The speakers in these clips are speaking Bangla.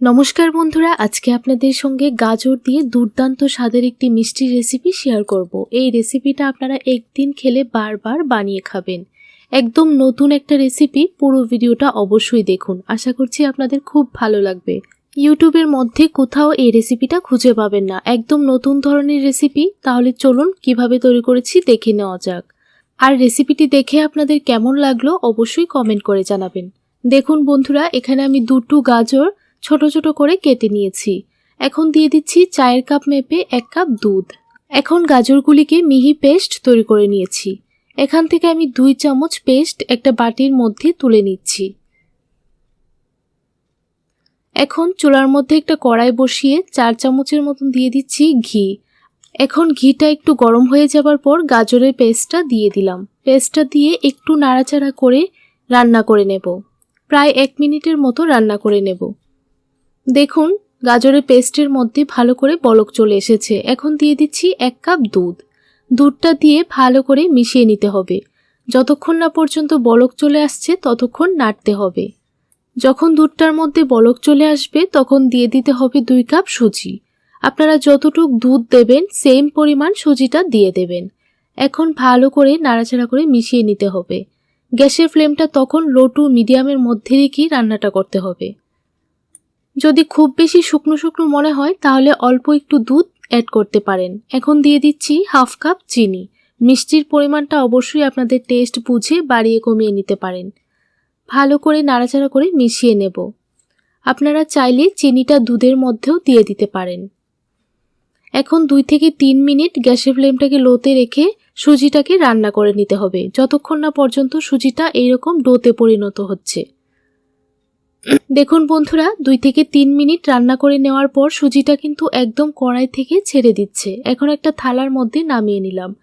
নমস্কার বন্ধুরা, আজকে আপনাদের সঙ্গে গাজর দিয়ে দুর্দান্ত স্বাদের একটি মিষ্টি রেসিপি শেয়ার করব। এই রেসিপিটা আপনারা একদিন খেলে বারবার বানিয়ে খাবেন। একদম নতুন একটা রেসিপি পুরো ভিডিওটা অবশ্যই দেখুন। আশা করছি আপনাদের খুব ভালো লাগবে। ইউটিউবের মধ্যে কোথাও এই রেসিপিটা খুঁজে পাবেন না। একদম নতুন ধরনের রেসিপি তাহলে চলুন কীভাবে তৈরি করেছি দেখে নেওয়া যাক। আর রেসিপিটি দেখে আপনাদের কেমন লাগল অবশ্যই কমেন্ট করে জানাবেন। দেখুন বন্ধুরা, এখানে আমি দুটো গাজর ছোট ছোট করে কেটে নিয়েছি। এখন দিয়ে দিচ্ছি চায়ের কাপ মেপে এক কাপ দুধ। এখন গাজরগুলিকে মিহি পেস্ট তৈরি করে নিয়েছি। এখান থেকে আমি দুই চামচ পেস্ট একটা বাটির মধ্যে তুলে নিচ্ছি। এখন চুলার মধ্যে একটা কড়াই বসিয়ে চার চামচের মতন দিয়ে দিচ্ছি ঘি। এখন ঘিটা একটু গরম হয়ে যাবার পর গাজরের পেস্টটা দিয়ে দিলাম। পেস্টটা দিয়ে একটু নাড়াচাড়া করে রান্না করে নেব। প্রায় এক মিনিটের মতো রান্না করে নেব। দেখুন, গাজরের পেস্টের মধ্যে ভালো করে বলক চলে এসেছে। এখন দিয়ে দিচ্ছি এক কাপ দুধ। দুধটা দিয়ে ভালো করে মিশিয়ে নিতে হবে। যতক্ষণ না পর্যন্ত বলক চলে আসছে, ততক্ষণ নাড়তে হবে। যখন দুধটার মধ্যে বলক চলে আসবে, তখন দিয়ে দিতে হবে দুই কাপ সুজি। আপনারা যতটুক দুধ দেবেন সেম পরিমাণ সুজিটা দিয়ে দেবেন। এখন ভালো করে নাড়াচাড়া করে মিশিয়ে নিতে হবে। গ্যাসের ফ্লেমটা তখন লো টু মিডিয়ামের মধ্যে রেখেই রান্নাটা করতে হবে। যদি খুব বেশি শুকনো শুকনো মনে হয়, তাহলে অল্প একটু দুধ অ্যাড করতে পারেন। এখন দিয়ে দিচ্ছি হাফ কাপ চিনি। মিষ্টির পরিমাণটা অবশ্যই আপনাদের টেস্ট বুঝে বাড়িয়ে কমিয়ে নিতে পারেন। ভালো করে নাড়াচাড়া করে মিশিয়ে নেব। আপনারা চাইলে চিনিটা দুধের মধ্যেও দিয়ে দিতে পারেন। এখন দুই থেকে তিন মিনিট গ্যাসের ফ্লেমটাকে লোতে রেখে সুজিটাকে রান্না করে নিতে হবে। যতক্ষণ না পর্যন্ত সুজিটা এইরকম ডোতে পরিণত হচ্ছে। দেখুন বন্ধুরা, দুই থেকে তিন মিনিট রান্না করে নেওয়ার পর সুজিটা কিন্তু একদম কড়াই থেকে ছেড়ে দিচ্ছে। এখন একটা থালার মধ্যে নামিয়ে নিলাম।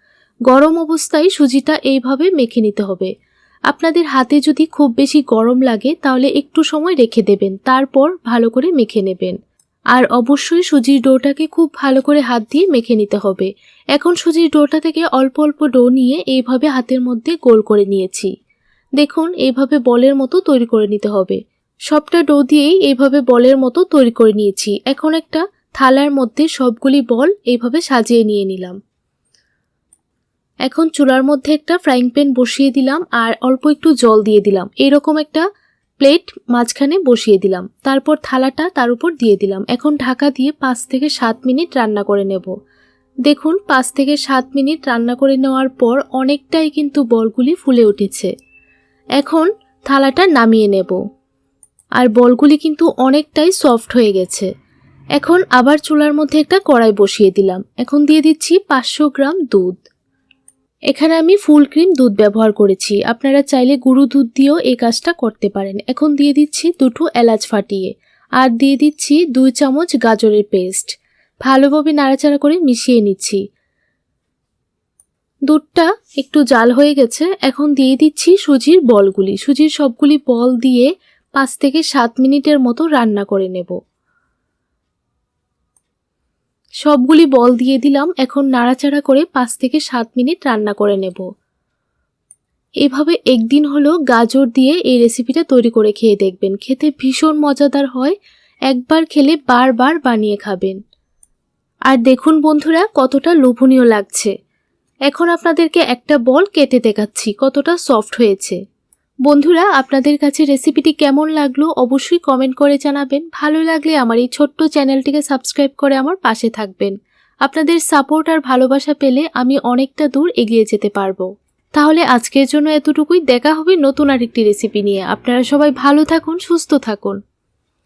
গরম অবস্থায় সুজিটা এইভাবে মেখে নিতে হবে। আপনাদের হাতে যদি খুব বেশি গরম লাগে, তাহলে একটু সময় রেখে দেবেন, তারপর ভালো করে মেখে নেবেন। আর অবশ্যই সুজির ডোটাকে খুব ভালো করে হাত দিয়ে মেখে নিতে হবে। এখন সুজির ডোটা থেকে অল্প অল্প ডো নিয়ে এইভাবে হাতের মধ্যে গোল করে নিয়েছি। দেখুন, এইভাবে বলের মতো তৈরি করে নিতে হবে। সবটা ডো দিয়েই এইভাবে বলের মতো তৈরি করে নিয়েছি। এখন একটা থালার মধ্যে সবগুলি বল এইভাবে সাজিয়ে নিয়ে নিলাম। এখন চুলার মধ্যে একটা ফ্রাইং প্যান বসিয়ে দিলাম আর অল্প একটু জল দিয়ে দিলাম। এরকম একটা প্লেট মাঝখানে বসিয়ে দিলাম। তারপর থালাটা তার উপর দিয়ে দিলাম। এখন ঢাকা দিয়ে পাঁচ থেকে সাত মিনিট রান্না করে নেব। দেখুন, পাঁচ থেকে সাত মিনিট রান্না করে নেওয়ার পর অনেকটাই কিন্তু বলগুলি ফুলে উঠেছে। এখন থালাটা নামিয়ে নেব। আর বলগুলি কিন্তু অনেকটাই সফট হয়ে গেছে। এখন আবার চুলার মধ্যে একটা কড়াই বসিয়ে দিলাম। এখন দিয়ে দিচ্ছি পাঁচশো গ্রাম দুধ। এখানে আমি ফুল ক্রিম দুধ ব্যবহার করেছি। আপনারা চাইলে গুঁড়ো দুধ দিয়েও এই কাজটা করতে পারেন। এখন দিয়ে দিচ্ছি দুটো এলাচ ফাটিয়ে। আর দিয়ে দিচ্ছি দুই চামচ গাজরের পেস্ট। ভালোভাবে নাড়াচাড়া করে মিশিয়ে নিচ্ছি। দুধটা একটু জাল হয়ে গেছে। এখন দিয়ে দিচ্ছি সুজির বলগুলি। সুজির সবগুলি বল দিয়ে পাঁচ থেকে সাত মিনিটের মতো রান্না করে নেব। সবগুলি বল দিয়ে দিলাম, এখন নাড়াচাড়া করে পাঁচ থেকে সাত মিনিট রান্না করে নেব। এভাবে একদিন হলো গাজর দিয়ে এই রেসিপিটা তৈরি করে খেয়ে দেখবেন। খেতে ভীষণ মজাদার হয়, একবার খেলে বারবার বানিয়ে খাবেন। আর দেখুন বন্ধুরা, কতটা লোভনীয় লাগছে। এখন আপনাদেরকে একটা বল কেটে দেখাচ্ছি, কতটা সফট হয়েছে। বন্ধুরা, আপনাদের কাছে রেসিপিটি কেমন লাগল অবশ্যই কমেন্ট করে জানাবেন। ভালো লাগলে আমার এই ছোট্ট চ্যানেলটিকে সাবস্ক্রাইব করে আমার পাশে থাকবেন। আপনাদের সাপোর্ট আর ভালোবাসা পেলে আমি অনেকটা দূর এগিয়ে যেতে পারব। তাহলে আজকের জন্য এতটুকুই। দেখা হবে নতুন আরেকটি রেসিপি নিয়ে। আপনারা সবাই ভালো থাকুন, সুস্থ থাকুন।